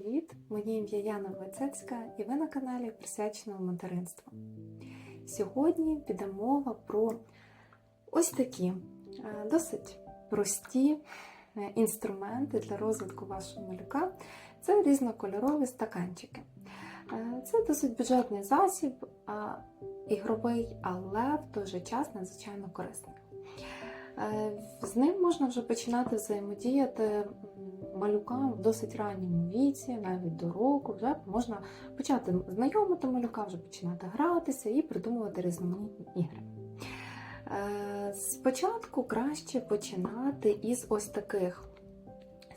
привіт! Моє ім'я Яна Войцецька і ви на каналі присвяченому материнству. Сьогодні піде мова про ось такі е, досить прості е, інструменти для розвитку вашого малюка. Це різнокольорові стаканчики. Е, Це досить бюджетний засіб, ігровий, але в той же час надзвичайно корисний. Е, З ним можна вже починати взаємодіяти малюкам в досить ранньому віці, навіть до року, вже можна почати знайомити малюка, вже починати гратися і придумувати різноманітні ігри. Е, Спочатку краще починати із ось таких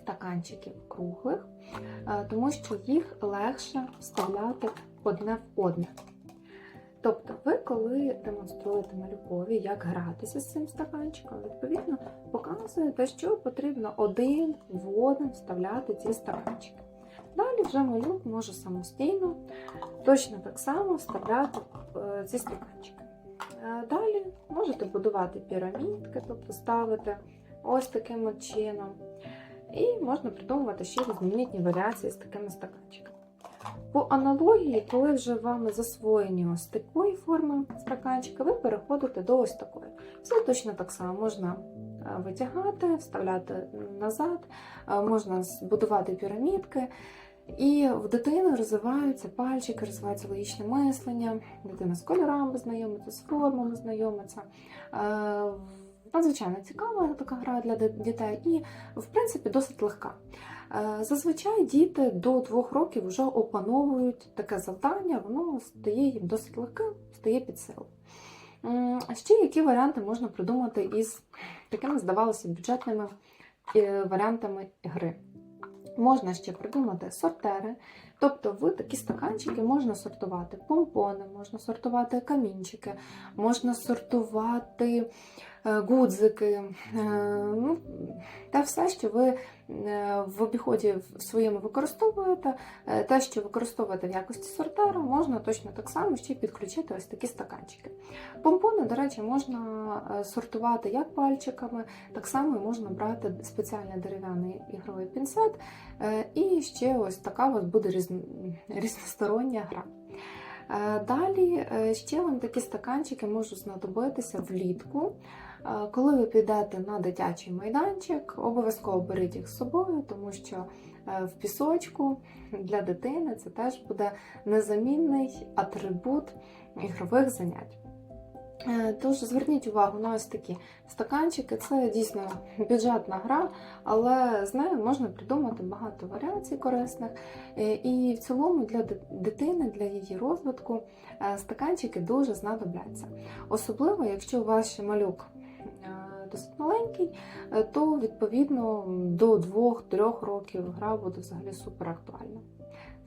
стаканчиків круглих, е, тому що їх легше вставляти одне в одне. Тобто, ви, коли демонструєте малюкові, як гратися з цим стаканчиком, відповідно показуєте, що потрібно один в один вставляти ці стаканчики. Далі вже малюк може самостійно, точно так само вставляти е, ці стаканчики. Е, Далі можете будувати пірамідки, тобто ставити ось таким от чином. І можна придумувати ще різноманітні варіації з такими стаканчиками. По аналогії, коли вже вами засвоєні ось такої форми стаканчика, ви переходите до ось такої. Все точно так само можна е, витягати, вставляти назад, е, можна збудувати пірамідки. І в дитини розвиваються пальчики, розвивається логічне мислення, дитина з кольорами знайомиться, з формами знайомиться. Надзвичайно цікава така гра для дітей і, в принципі, досить легка. Е, Зазвичай діти до двох років вже опановують таке завдання, воно стає їм досить легким, стає під силу. Ще які варіанти можна придумати із такими, здавалося, бюджетними е, варіантами гри? Можна ще придумати сортери, тобто в такі стаканчики можна сортувати помпони, можна сортувати камінчики, можна сортувати е, гудзики, е, ну, те все, що ви е, в обіході в своєму використовуєте, е, те, що використовуєте в якості сортера, можна точно так само ще підключити ось такі стаканчики. Помпони, до речі, можна е, сортувати як пальчиками, так само можна брати спеціальний дерев'яний ігровий пінцет, і ще ось така у буде різностороння гра. Далі ще вам такі стаканчики можуть знадобитися влітку. Е, Коли ви підете на дитячий майданчик, обов'язково беріть їх з собою, тому що е, в пісочку для дитини це теж буде незамінний атрибут ігрових занять. Е, Тож зверніть увагу на ось такі стаканчики. Це дійсно бюджетна гра, але з нею можна придумати багато варіацій корисних. І в цілому для дитини, для її розвитку стаканчики дуже знадобляться. Особливо, якщо ваш малюк досить маленький, е, то відповідно до 2-3 років гра буде взагалі супер актуальна.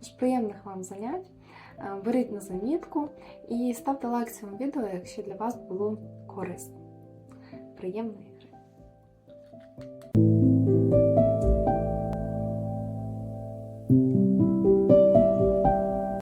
Тож приємних вам занять, е, беріть на замітку і ставте лайк цьому відео, якщо для вас було корисно. Приємної!